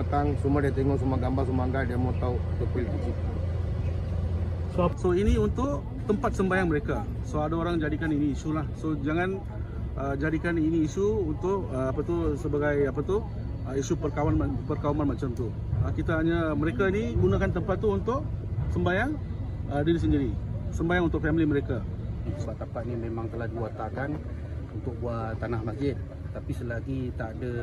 matang semua dia tengok semua gambar semua angkat dia mau tahu betul kecil So, so ini untuk tempat sembahyang mereka. So ada orang jadikan ini isu lah. So jangan uh, jadikan ini isu untuk uh, apa tu sebagai apa tu uh, isu perkawaman perkauman macam tu. Uh, kita hanya mereka ni gunakan tempat tu untuk sembahyang uh, diri sendiri. Sembahyang untuk family mereka. sebab tempat ni memang telah diwatakan untuk buat tanah masjid tapi selagi tak ada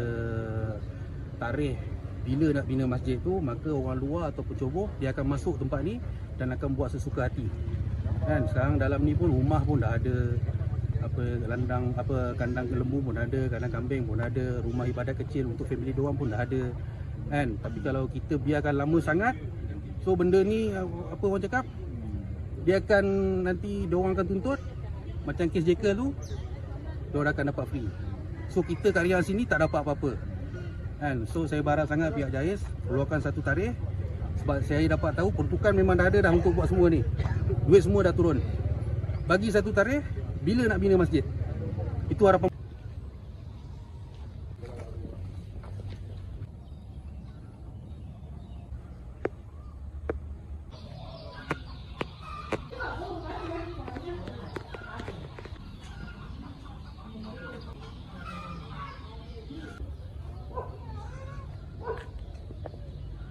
tarikh bila nak bina masjid tu maka orang luar atau pencoboh dia akan masuk tempat ni dan akan buat sesuka hati. Kan? Sekarang dalam ni pun rumah pun dah ada. Apa landang apa kandang lembu pun ada kandang kambing pun ada rumah ibadat kecil untuk family doang pun dah ada. Kan? Tapi kalau kita biarkan lama sangat so benda ni apa orang cakap? Dia akan nanti dia orang akan tuntut macam kes Jekyll tu dia orang akan dapat free. So kita karya sini tak dapat apa-apa kan? So saya berharap sangat pihak JAIS keluarkan satu tarikh. Sebab saya dapat tahu pertukan memang dah ada dah untuk buat semua ni. Duit semua dah turun. Bagi satu tarikh bila nak bina masjid? Itu harapan